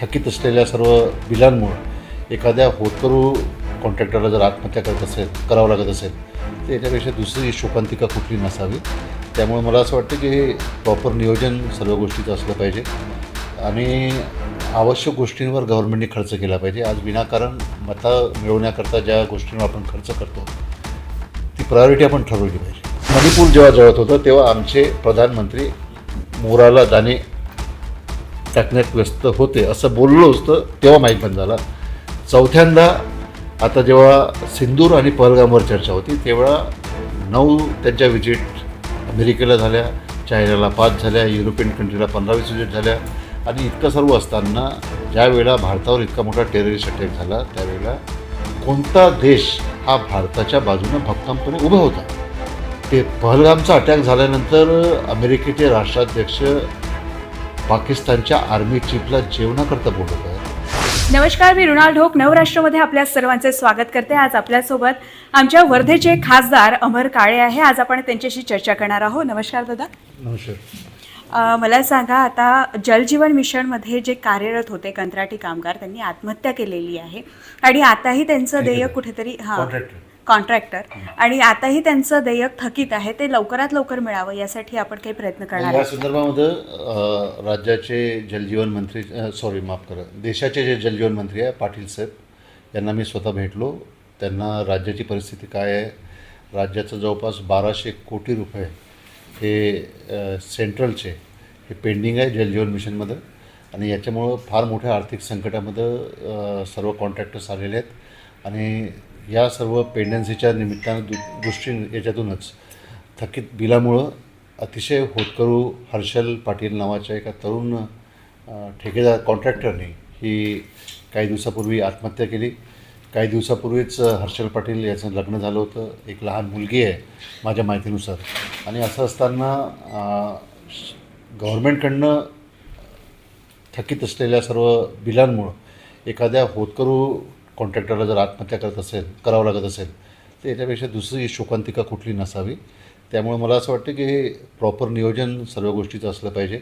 थकीत असलेल्या सर्व बिलांमुळं एखाद्या होतकरू कॉन्ट्रॅक्टरला जर आत्महत्या करत असेल करावं लागत असेल तर याच्यापेक्षा दुसरी शोकांतिका कुठली नसावी. त्यामुळे मला असं वाटतं की हे प्रॉपर नियोजन सर्व गोष्टीचं असलं पाहिजे. आणि आवश्यक गोष्टींवर गव्हर्नमेंटने खर्च केला पाहिजे. आज विनाकारण मता मिळवण्याकरता ज्या गोष्टींवर आपण खर्च करतो ती प्रायोरिटी आपण ठरवली पाहिजे. मणिपूर जेव्हा जळत होतं तेव्हा आमचे प्रधानमंत्री मोराला दाणे टाकण्यात व्यस्त होते असं बोललो असतं तेव्हा माहीत बंद झाला. चौथ्यांदा आता जेव्हा सिंदूर आणि पहलगामवर चर्चा होती तेव्हा नऊ त्यांच्या विजिट अमेरिकेला झाल्या चायनाला पाच झाल्या युरोपियन कंट्रीला पंधरावीस विजिट झाल्या. आणि इतकं सर्व असताना ज्यावेळेला भारतावर इतका मोठा टेररिस्ट अटॅक झाला त्यावेळेला कोणता देश हा भारताच्या बाजूनं भक्कमपणे उभा होता? ते पहलगामचा अटॅक झाल्यानंतर अमेरिकेचे राष्ट्राध्यक्ष पाकिस्तानच्या आर्मी चीफला जेवणाकरता बोलवत आहेत नमस्कार मी रुणाल ढोक नवराष्ट्रमध्ये आपल्या सर्वांचे स्वागत करते. आज आपल्यासोबत आमच्या वर्धेचे खासदार अमर काळे आहे. आज आपण त्यांच्याशी चर्चा करणार आहोत. नमस्कार दादा. नमस्कार. मला सांगा आता जलजीवन मिशनमध्ये जे कार्यरत होते कंत्राटी कामगार त्यांनी आत्महत्या केलेली आहे. आणि आताही त्यांचं देयक कुठेतरी हां. कॉन्ट्रॅक्टर. कॉन्ट्रॅक्टर आणि आताही त्यांचं देयक थकीत आहे ते लवकरात लवकर मिळावं यासाठी आपण काही प्रयत्न करणार या आहोत. संदर्भामध्ये अ, राज्याचे जलजीवन मंत्री सॉरी माफ करा देशाचे जे जलजीवन मंत्री आहे पाटील साहेब यांना मी स्वतः भेटलो. त्यांना राज्याची परिस्थिती काय आहे? राज्याचं जवळपास बाराशे कोटी रुपये हे अ, सेंट्रलचे हे पेंडिंग आहे जलजीवन मिशनमध्ये. आणि याच्यामुळं फार मोठ्या आर्थिक संकटामध्ये अ, सर्व कॉन्ट्रॅक्टर्स आलेले आहेत. आणि या सर्व पेंडन्सीच्या निमित्तानं दु दृष्टी याच्यातूनच थकीत बिलामुळं अतिशय होतकरू हर्षल पाटील नावाच्या एका तरुण ठेकेदार कॉन्ट्रॅक्टरने ही काही दिवसापूर्वी आत्महत्या केली. काही दिवसापूर्वीच हर्षल पाटील याचं लग्न झालं होतं. एक लहान मुलगी आहे माझ्या माहितीनुसार. आणि असं असताना गव्हर्मेंटकडनं थकीत असलेल्या सर्व बिलांमुळं एखाद्या होतकरू कॉन्ट्रॅक्टरला जर आत्महत्या करत असेल करावं लागत असेल तर याच्यापेक्षा दुसरी शोकांतिका कुठली नसावी. त्यामुळे मला असं वाटतं की हे प्रॉपर नियोजन सर्व गोष्टीचं असलं पाहिजे.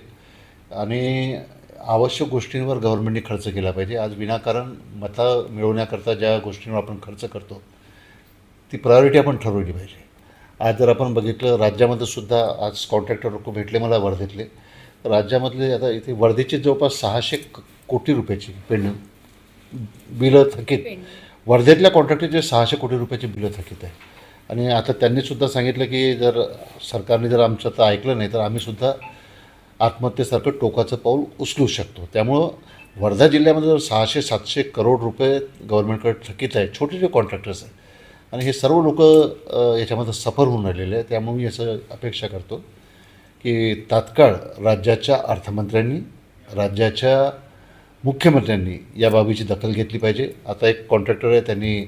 आणि आवश्यक गोष्टींवर गव्हर्नमेंटने खर्च केला पाहिजे. आज विनाकारण मतं मिळवण्याकरता ज्या गोष्टींवर आपण खर्च करतो ती प्रायोरिटी आपण ठरवली पाहिजे. आज जर आपण बघितलं राज्यामध्ये सुद्धा आज कॉन्ट्रॅक्टर लोक भेटले मला वर्धेतले राज्यामधले आता इथे वर्धेचे जवळपास सहाशे कोटी रुपयाची पेंडिंग बिलं थकीत. वर्धेतल्या कॉन्ट्रॅक्टरचे सहाशे कोटी रुपयाची बिलं थकीत आहे. आणि आता त्यांनीसुद्धा सांगितलं की जर सरकारने जर आमचं तर ऐकलं नाही तर आम्हीसुद्धा आत्महत्येसारखं टोकाचं पाऊल उचलू शकतो. त्यामुळं वर्धा जिल्ह्यामध्ये जर सहाशे सातशे करोड रुपये गव्हर्नमेंटकडे थकीत आहे छोटे छोटे कॉन्ट्रॅक्टर्स आहेत. आणि हे सर्व लोक याच्यामध्ये सफर होऊन राहिलेले आहे त्यामुळे मी असं अपेक्षा करतो की तात्काळ राज्याच्या अर्थमंत्र्यांनी राज्याच्या मुख्यमंत्र्यांनी या बाबीची दखल घेतली पाहिजे. आता एक कॉन्ट्रॅक्टर आहे त्यांनी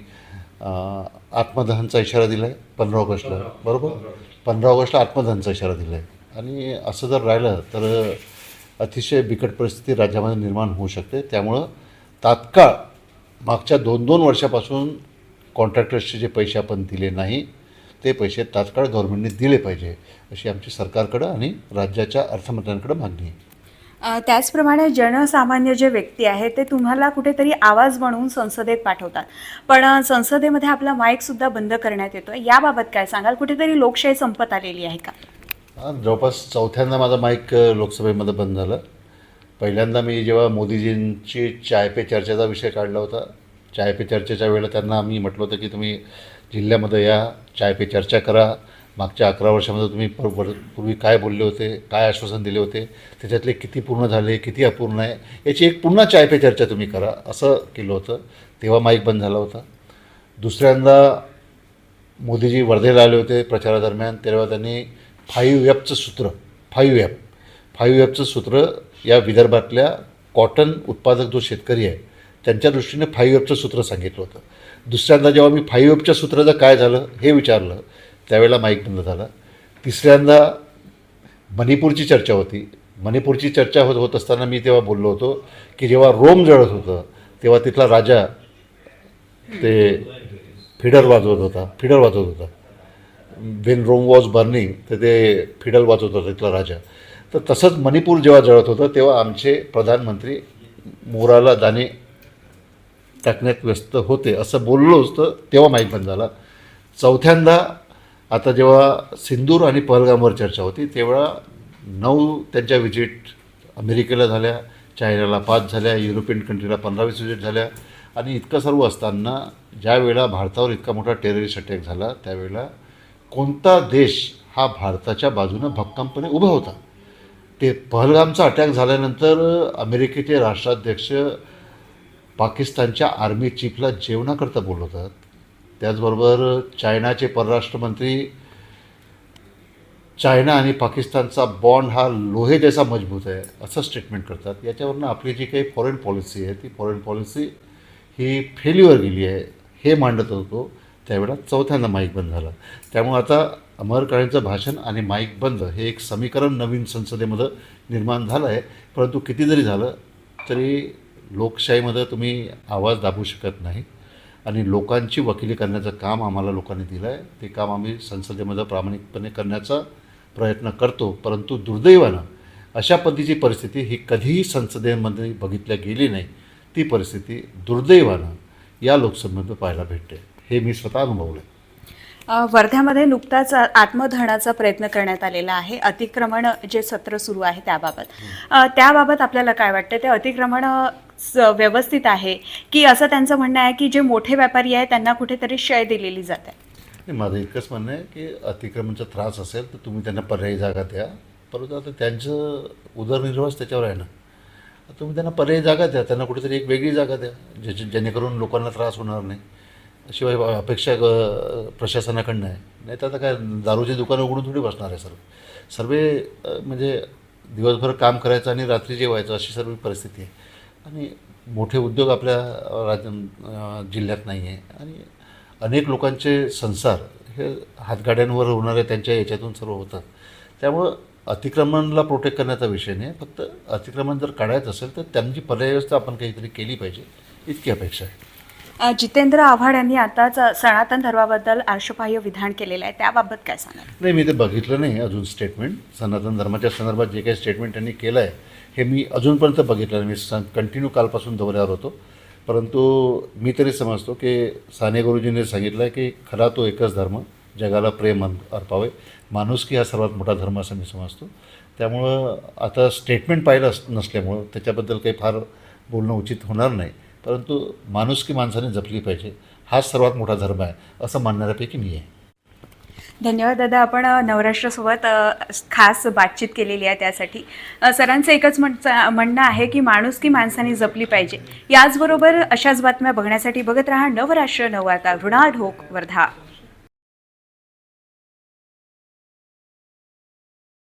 आत्मदहनचा इशारा दिला आहे पंधरा ऑगस्टला बरोबर? पंधरा ऑगस्टला आत्मदहनचा इशारा दिला आहे आणि असं जर राहिलं तर अतिशय बिकट परिस्थिती राज्यामध्ये निर्माण होऊ शकते. त्यामुळं तात्काळ मागच्या दोन दोन वर्षापासून कॉन्ट्रॅक्टर्सचे जे पैसे आपण दिले नाही ते पैसे तात्काळ गव्हर्नमेंटने दिले पाहिजे अशी आमची सरकारकडं आणि राज्याच्या अर्थमंत्र्यांकडं मागणी आहे. त्याचप्रमाणे जनसामान्य जे व्यक्ती आहे ते तुम्हाला कुठेतरी आवाज बनवून संसदेत पाठवतात. पण संसदेमध्ये आपला माईकसुद्धा बंद करण्यात येतो याबाबत काय सांगाल? कुठेतरी लोकशाही संपत आलेली आहे का? जवळपास चौथ्यांदा माझा माईक लोकसभेमध्ये बंद झालं. पहिल्यांदा मी जेव्हा मोदीजींची चाय पे चर्चेचा विषय काढला होता चाय पे चर्चेच्या वेळेला त्यांना मी म्हटलं होतं की तुम्ही जिल्ह्यामध्ये या चाय पे चर्चा करा. मागच्या अकरा वर्षामध्ये तुम्ही पर पूर्वी काय बोलले होते काय आश्वासन दिले होते त्याच्यातले किती पूर्ण झाले किती अपूर्ण आहे याची एक पुन्हा चाय पे चर्चा तुम्ही करा असं केलं होतं तेव्हा माईक बंद झाला होता. दुसऱ्यांदा मोदीजी वर्धेला आले होते प्रचारादरम्यान तेव्हा त्यांनी फाईव्ह एफचं सूत्र फाईव्ह एफ फाईव्ह एफचं सूत्र या विदर्भातल्या कॉटन उत्पादक जो शेतकरी आहे त्यांच्या दृष्टीने फाईव्ह एफचं सूत्र सांगितलं होतं. दुसऱ्यांदा जेव्हा मी फाईव्ह एफच्या सूत्राचं काय झालं हे विचारलं त्यावेळेला माईक बंद झाला. तिसऱ्यांदा मणिपूरची चर्चा होती. मणिपूरची चर्चा होत होत असताना मी तेव्हा बोललो होतो की जेव्हा रोम जळत होतं तेव्हा तिथला राजा ते फिडर वाजवत होता फिडर वाजवत होता. वेन रोम वॉज बर्निंग तर ते फिडल वाजवत होता तिथला राजा. तर तसंच मणिपूर जेव्हा जळत होतं तेव्हा आमचे प्रधानमंत्री मोराला दाणे टाकण्यात व्यस्त होते असं बोललोच तर तेव्हा माहीत बंद झाला. चौथ्यांदा आता जेव्हा सिंदूर आणि पहलगामवर चर्चा होती तेव्हा नऊ त्यांच्या विजिट अमेरिकेला झाल्या चायनाला पाच झाल्या युरोपियन कंट्रीला पंधरावीस विजिट झाल्या. आणि इतकं सर्व असताना ज्यावेळेला भारतावर इतका मोठा टेररिस्ट अटॅक झाला त्यावेळेला कोणता देश हा भारताच्या बाजूनं भक्कमपणे उभा होता? ते पहलगामचा अटॅक झाल्यानंतर अमेरिकेचे राष्ट्राध्यक्ष पाकिस्तानच्या आर्मी चीफला जेवणाकरता बोलवतात. त्याचबरोबर चायनाचे परराष्ट्रमंत्री चायना आणि पाकिस्तानचा बॉन्ड हा लोहे जैसा मजबूत आहे असं स्टेटमेंट करतात. याच्यावरनं आपली जी काही फॉरेन पॉलिसी आहे ती फॉरेन पॉलिसी ही फेल्युअर गेली आहे हे मांडत होतो. त्यावेळा चौथ्यांदा माईक बंद झाला. त्यामुळे आता अमर काळेंचं भाषण आणि माईक बंद हे एक समीकरण नवीन संसदेमध्ये निर्माण झालं आहे. परंतु किती जरी झालं तरी लोकशाहीमध्ये तुम्ही आवाज दाबू शकत नाही. आणि लोकांची वकिली करण्याचं काम आम्हाला लोकांनी दिलं आहे ते काम आम्ही संसदेमध्ये प्रामाणिकपणे करण्याचा प्रयत्न करतो परंतु दुर्दैवानं अशा पद्धतीची परिस्थिती ही कधीही संसदेमध्ये बघितल्या गेली नाही. ती परिस्थिती दुर्दैवानं या लोकसभेमध्ये पाहायला भेटते. हे मी स्वतः अनुभवलं आहे वर्ध्यामध्ये नुकताच अ, आत्मदहनाचा प्रयत्न करण्यात आलेला आहे. अतिक्रमण जे सत्र सुरू आहे त्याबाबत. त्याबाबत आपल्याला काय वाटतं? ते अतिक्रमण व्यवस्थित आहे की असं त्यांचं म्हणणं आहे की जे मोठे व्यापारी आहे त्यांना कुठेतरी शय दिलेली जाते. आहे माझं इतकंच म्हणणं आहे की अतिक्रमणचा त्रास असेल तर तुम्ही त्यांना पर्यायी जागा द्या. परंतु आता त्यांचं उदरनिर्वाहच त्याच्यावर आहे ना. तुम्ही त्यांना पर्यायी जागा द्या. त्यांना कुठेतरी एक वेगळी जागा द्या. ज्याची जेणेकरून लोकांना त्रास होणार नाही. शिवाय अपेक्षा प्रशासनाकडनं आहे. नाही तर आता काय दारूची दुकानं उघडून थोडी बसणार आहे सर्व. सर्व म्हणजे दिवसभर काम करायचं आणि रात्री जेवायचं अशी सर्व परिस्थिती आहे. आणि मोठे उद्योग आपल्या राज्य जिल्ह्यात नाही आहे आणि अनेक लोकांचे संसार हे हातगाड्यांवर होणारे त्यांच्या याच्यातून सर्व होतात. त्यामुळं अतिक्रमणला प्रोटेक्ट करण्याचा विषय नाही. फक्त अतिक्रमण जर काढायचं असेल तर त्यांची पर्यायव्यवस्था आपण काहीतरी केली पाहिजे इतकी अपेक्षा आहे. जितेंद्र आव्हाड यांनी आताच सनातन धर्माबद्दल आर्षपाह्य विधान केलेलं आहे. त्याबाबत काय सांगाल? नाही मी ते बघितलं नाही अजून स्टेटमेंट सनातन धर्माच्या संदर्भात जे काही स्टेटमेंट त्यांनी केलं आहे हे मी अजूनपर्यंत बघितलं नाही. मी कंटिन्यू कालपासून दौऱ्यावर होतो. परंतु मी तरी समजतो की साने गुरुजींनी सांगितलं आहे की खरा तो एकच धर्म जगाला प्रेम अर्पावे. माणुसकी हा सर्वात मोठा धर्म असं मी समजतो. त्यामुळं आता स्टेटमेंट पाहिलं नसल्यामुळं त्याच्याबद्दल काही फार बोलणं उचित होणार नाही. परंतु माणुसकी माणसाने जपली पाहिजे. हाच सर्वात मोठा धर्म आहे असं मानणाऱ्यापैकी मी आहे. धन्यवाद दादा आपण नवराष्ट्रासोबत खास बातचीत केलेली आहे त्यासाठी. सरांचं एकच म्हणणं आहे की माणूस की माणसाने जपली पाहिजे. याचबरोबर अशाच बातम्या बघण्यासाठी बघत राहा नवराष्ट्र नववार्ता ऋणाढोक ढोक वर्धा.